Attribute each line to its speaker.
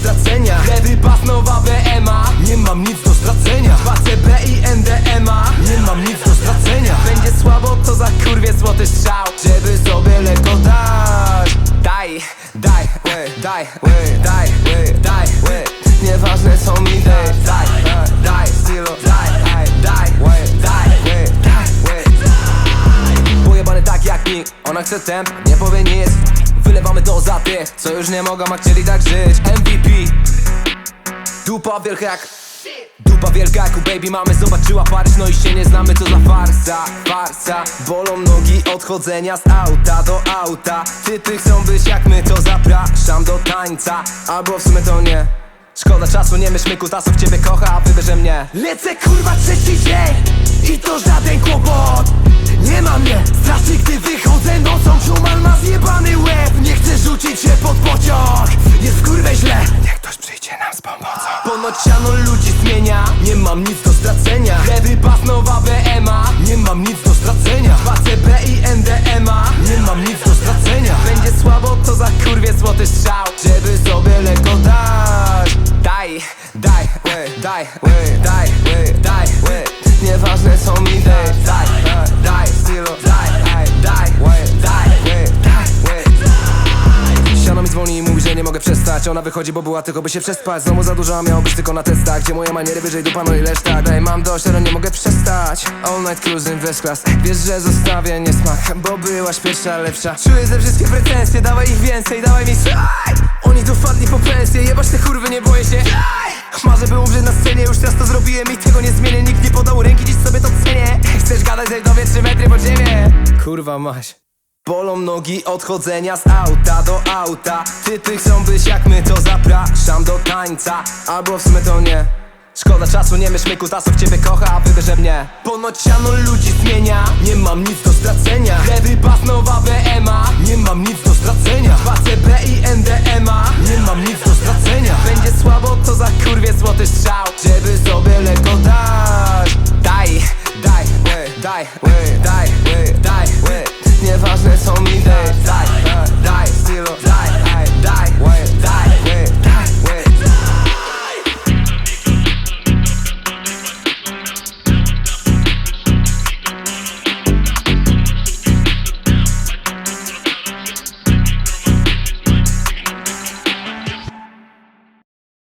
Speaker 1: stracenia. Lewy pas, nowa BMA Nie mam nic do stracenia. Płacę B i NDMA Nie mam nic do stracenia. Będzie słabo, to za kurwie złoty strzał. Żeby sobie lekko dać. Daj, daj, ły, daj, ły, daj, daj, ły. Nieważne co mi daj, daj, daj, daj, stylo, daj, daj, daj, daj, daj. Pojebany tak jak nikt, ona chce temp, nie powie nic Wylewamy to za tych, co już nie mogą, a chcieli tak żyć. MVP Dupa wielka jak Dupa wielka jak u baby mamy. Zobaczyła Paryż, no i się nie znamy Co za farsa, farsa. Bolą nogi od chodzenia z auta do auta. Typy chcą być jak my, to zapraszam do tańca. Albo w sumie to nie. Szkoda czasu, nie myśl myku, tasów ciebie kocha, a wybierze mnie. Lecę kurwa trzeci dzień i to żaden kłopot. Nie ma się pod pociąg Jest kurwę źle, niech ktoś przyjdzie nam z pomocą. Ponoć siano ludzi zmienia, nie mam nic do stracenia. Lewy pas, nowa BMA, nie mam nic do stracenia. Płacę B i NDMA, nie mam nic do stracenia. Będzie słabo, to za kurwie złoty strzał. Żeby sobie lekko dać. Daj, daj, ły, daj, ły, daj, daj. Nieważne co mi daj, Siano mi dzwoni i mówi, że nie mogę przestać. Ona wychodzi, bo była tylko by się przespać. Znowu za dużo, a miało być tylko na testach Gdzie moje maniery wyżej dupa, no i reszta Daj, mam dość, ale nie mogę przestać. All night cruising, first class. Wiesz, że zostawię niesmak Bo byłaś pierwsza, lepsza. Czuję ze wszystkie pretensje, dawaj ich więcej, dawaj mi słuchaj Oni tu wpadli po pensję, jebać te kurwy, nie boję się. Marzę by umrzeć na scenie, już teraz to zrobiłem i tego nie zmienię. Nikt nie podał ręki, dziś sobie to cenię. Chcesz gadać, zejdź do 3 metry pod ziemię. Kurwa maś Bolą nogi odchodzenia z auta do auta. Ty tych chcą być jak my to zapraszam do tańca. Albo w sumie to nie. Szkoda czasu, nie myśl myku, zasób ciebie kocha, a wybierze mnie. Ponoć siano ludzi zmienia, nie mam nic do stracenia. Lewy pas, nowa BMA, nie mam nic do stracenia. 2